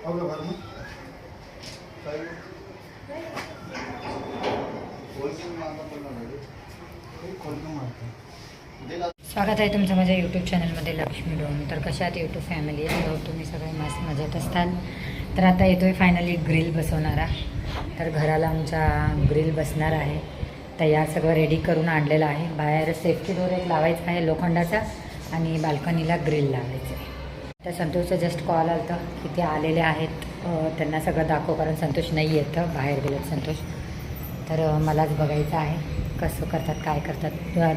Okay बरं स्वागत आहे तुमचं माझ्या यूट्यूब चॅनलमध्ये लक्ष्मी डोम तर कशा आहात यूट्यूब फॅमिली आहे तुम्ही सगळे मस्त मजेत असताल तर आता येतोय फायनली ग्रिल बसवणारा. तर घराला आमच्या ग्रिल बसणार आहे. तयार सगळं रेडी करून आणलेलं आहे. बाहेर सेफ्टी डोर एक लावायचा आहे लोखंडाचा आणि बाल्कनीला ग्रिल लावायचं आहे. तर संतोषचं जस्ट कॉल आला होता की ते आलेले आहेत. त्यांना सगळं दाखव कारण संतोष नाही येतं. बाहेर गेलेत संतोष. तर मलाच बघायचं आहे. कसं करतात काय करतात.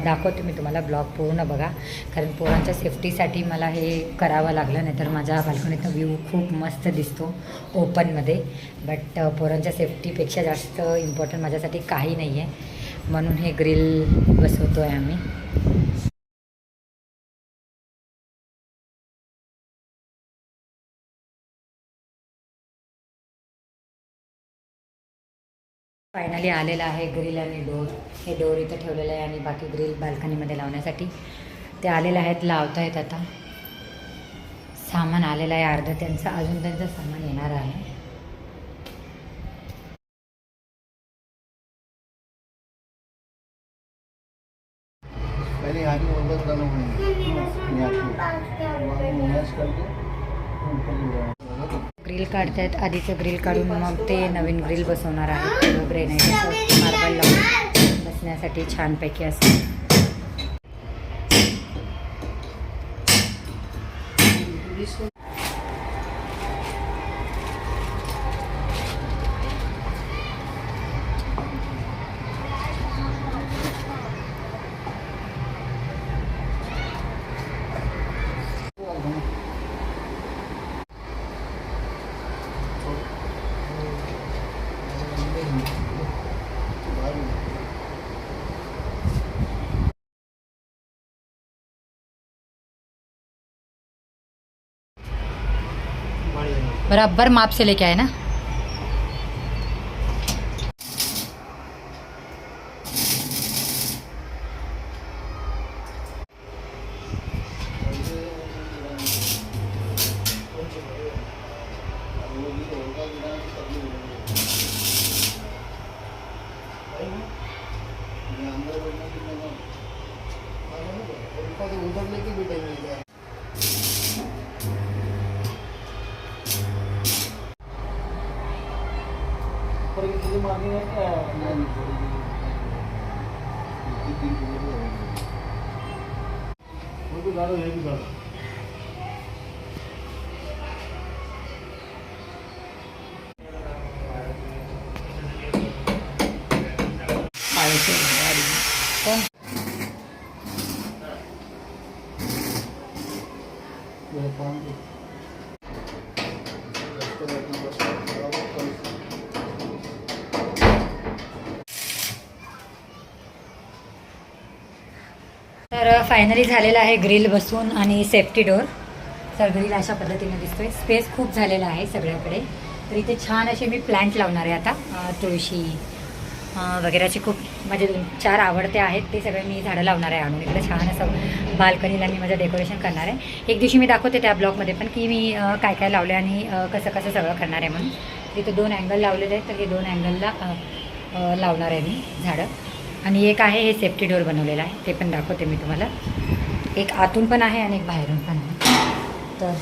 दाखवते मी तुम्हाला ब्लॉग पूर्ण बघा. कारण पोरांच्या सेफ्टीसाठी मला हे करावं लागलं नाही तर माझ्या बाल्कनीतनं व्ह्यू खूप मस्त दिसतो ओपनमध्ये बट पोरांच्या सेफ्टीपेक्षा जास्त इम्पॉर्टंट माझ्यासाठी काही नाही आहे म्हणून हे ग्रिल बसवतो आहे आम्ही. फायनली आलेलं आहे ग्रिल आणि डोर हे डोर इथं ठेवलेलं आहे आणि बाकी ग्रिल बाल्कनीमध्ये लावण्यासाठी. ते आलेले आहेत लावता आहेत आता. सामान आलेलं आहे अर्धं त्यांचं अजून त्यांचं सामान येणार आहे. पहले ग्रिल काढतायत. आधीचं ग्रिल काढून मग ते नवीन ग्रिल बसवणार आहे ग्रेनाईट मार्बल लावून बसण्यासाठी छानपैकी असं. बराबर माप से लेके आए ना। पर किसी मारनी है क्या नहीं वो भी तर फायनली झालेलं आहे ग्रिल बसून आणि सेफ्टी डोर तर ग्रिल अशा पद्धतीने दिसतोय. स्पेस खूप झालेला आहे सगळ्याकडे. तर इथे छान असे मी प्लांट लावणार आहे आता. तुळशी वगैरेचे खूप माझे दोन चार आवडते आहेत. ते सगळे मी झाडं लावणार आहे आणून. इकडे छान असं बाल्कनीला मी माझं डेकोरेशन करणार आहे. एक दिवशी मी दाखवते त्या ब्लॉगमध्ये पण की मी काय काय लावले आणि कसं कसं सगळं करणार आहे म्हणून. तिथे दोन अँगल लावलेले आहेत. तर हे दोन अँगलला लावणार आहे मी झाडं. आणि एक आहे हे सेफ्टी डोर बनवलेलं आहे. ते पण दाखवते मी तुम्हाला. एक आतून पण आहे आणि एक बाहेरून पण आहे. तर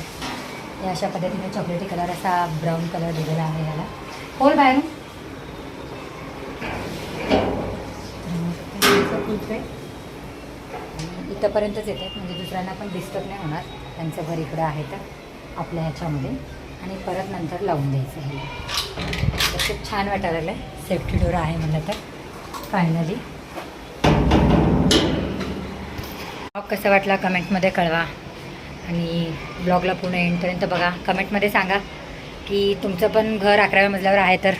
हे अशा पद्धतीने चॉकलेटी कलर असा ब्राऊन कलर दिलेला आहे याला. होल बाहेरून. इथंपर्यंतच येत आहेत. म्हणजे दुसऱ्यांना पण डिस्टर्ब नाही होणार. त्यांचं घर इकडं आहे तर आपल्या ह्याच्यामध्ये. आणि परत नंतर लावून द्यायचं हे खूप छान वाटायला आहे सेफ्टी डोर आहे म्हणलं तर. फायनली ब्लॉग कसा वाटला कमेंटमध्ये कळवा. आणि ब्लॉगला पूर्ण एंडपर्यंत बघा. कमेंटमध्ये सांगा की तुमचं पण घर अकराव्या मजल्यावर आहे तर.